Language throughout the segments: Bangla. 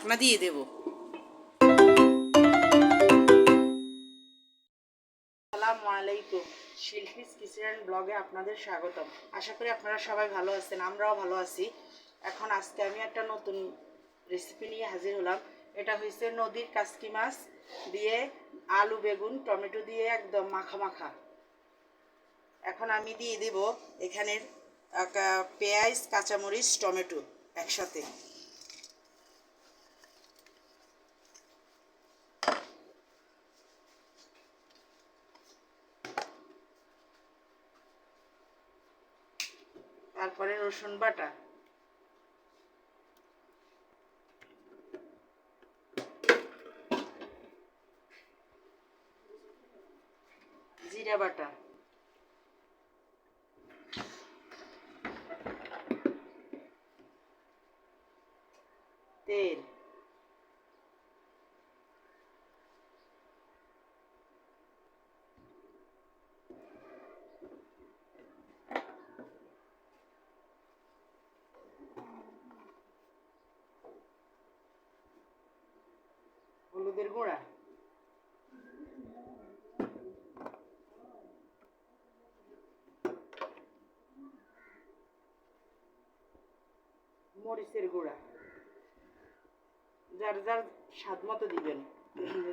ঢাকনা দিয়ে দেব। আসসালামু আলাইকুম। শিল্পীস কিচেন ব্লগে আপনাদের স্বাগতম। আশা করি আপনারা সবাই ভালো আছেন, আমরাও ভালো আছি। এখন আজকে আমি একটা নতুন রেসিপি নিয়ে হাজির হলাম। এটা হয়েছে নদীর কাসকি মাছ দিয়ে আলু, বেগুন, টমেটো দিয়ে একদম মাখা মাখা। এখন আমি দিয়ে দেব এখানের পেঁয়াজ, কাঁচামরিচ, টমেটো একসাথে। রসুন বাটা। জিরা বাটা। তেল। গুঁড়া। মরিচের গুঁড়া। যার যার স্বাদ মতো দিবেন।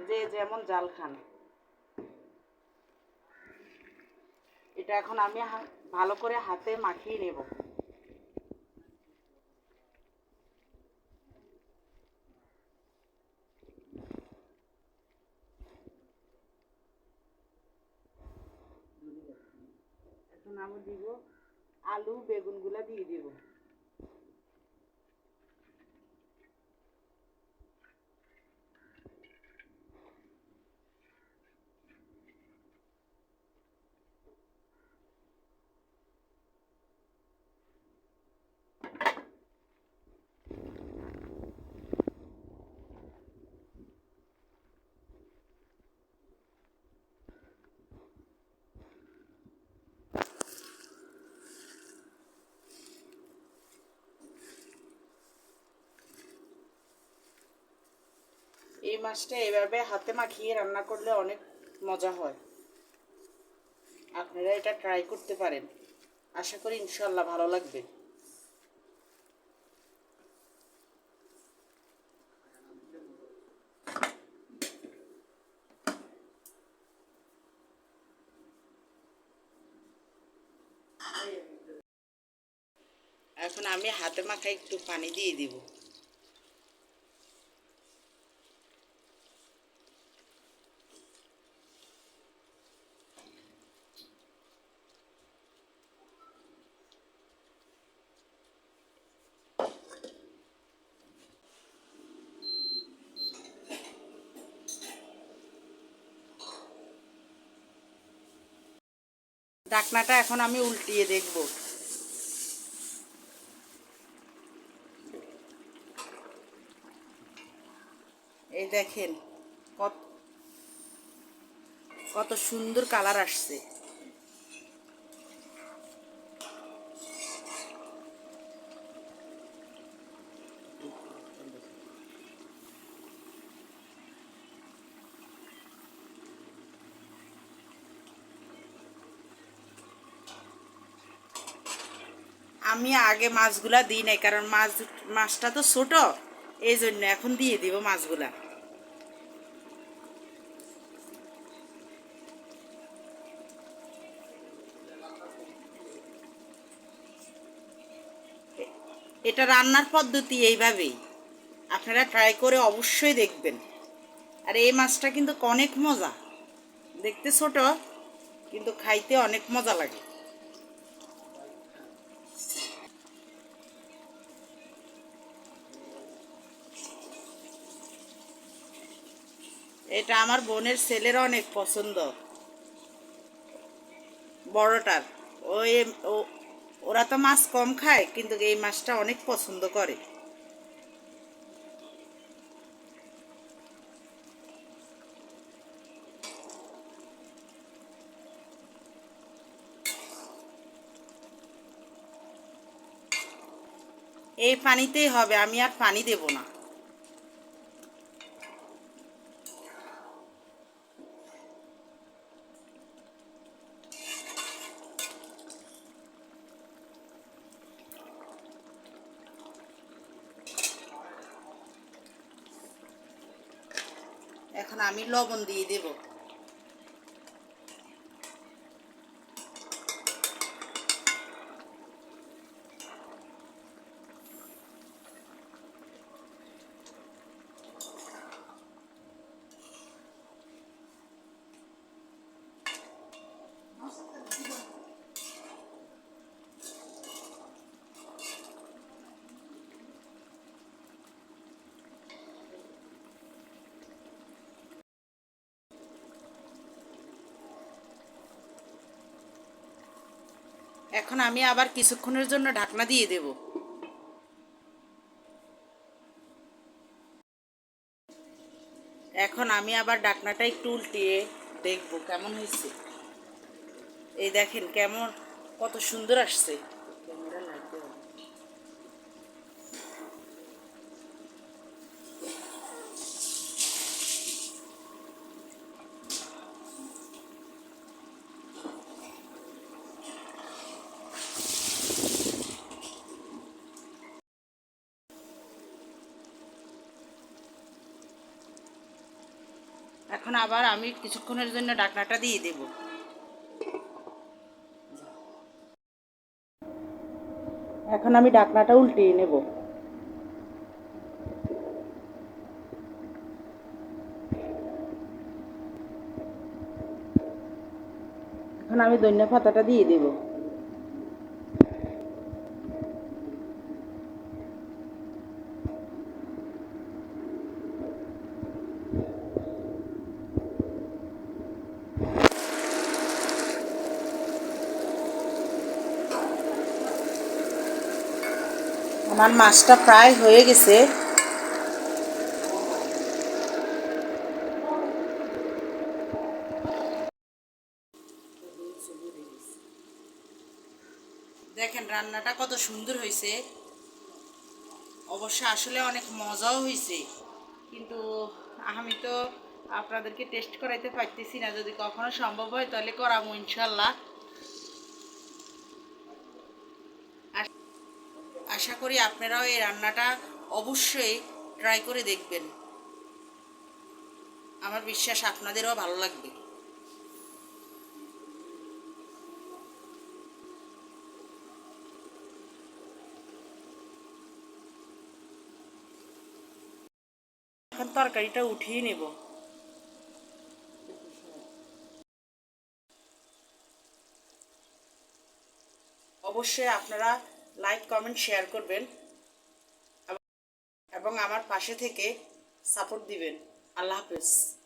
যে যেমন জাল খান। এটা এখন আমি ভালো করে হাতে মাখিয়ে নেব। আমি দিব আলু বেগুনগুলা দিয়ে দিব। এই মাছটা এভাবে হাতে মাখিয়ে রান্না করলে অনেক মজা হয়। আপনারা এটা ট্রাই করতে পারেন। আশা করি ইনশাল্লাহ ভালো লাগবে। এখন আমি হাতে মাখা একটু পানি দিয়ে দিব। ঢাকনাটা এখন আমি উল্টিয়ে দেখব। এই দেখেন কত কত সুন্দর কালার আসছে। আমি আগে মাছগুলা দিই নাই, কারণ মাছ, মাছটা তো ছোট এই জন্য এখন দিয়ে দিব মাছগুলা। এটা রান্নার পদ্ধতি এইভাবেই। আপনারা ট্রাই করে অবশ্যই দেখবেন। আর এই মাছটা কিন্তু অনেক মজা। দেখতে ছোট, কিন্তু খাইতে অনেক মজা লাগে। এটা আমার বোনের ছেলের অনেক পছন্দ। বড়টার। ওই ওরা তো মাছ কম খায়, কিন্তু এই মাছটা অনেক পছন্দ করে। এই পানিতেই হবে, আমি আর পানি দেব না। এখন আমি লবণ দিয়ে দেব। এখন আমি আবার কিছুক্ষণের জন্য ঢাকনা দিয়ে দেব। এখন আমি আবার ঢাকনাটা একটু উল্টিয়ে দেখব কেমন হয়েছে। এই দেখেন কেমন, কত সুন্দর আসছে। এখন আবার আমি কিছুক্ষণের জন্য ডাকনাটা দিয়ে দেব। এখন আমি ডাকনাটা উল্টিয়ে নেব। এখন আমি ধনিয়া পাতাটা দিয়ে দেব। আমার মাছটা প্রায় হয়ে গেছে। দেখেন, রান্নাটা কত সুন্দর হয়েছে। অবশ্য আসলে অনেক মজাও হয়েছে। কিন্তু আমি তো আপনাদেরকে টেস্ট করাইতে পারতেছি না। যদি কখনো সম্ভব হয়, তাহলে করাবো ইনশাল্লাহ আশা করি আপনারাও এই রান্নাটা অবশ্যই ট্রাই করে দেখবেন। আমার বিশ্বাস আপনাদেরও ভালো লাগবে। এখন তরকারিটা উঠিয়ে নেব। অবশ্যই আপনারা লাইক কমেন্ট শেয়ার করবেন। এবং আমার পাশে থেকে সাপোর্ট দিবেন। আল্লাহ হাফেজ।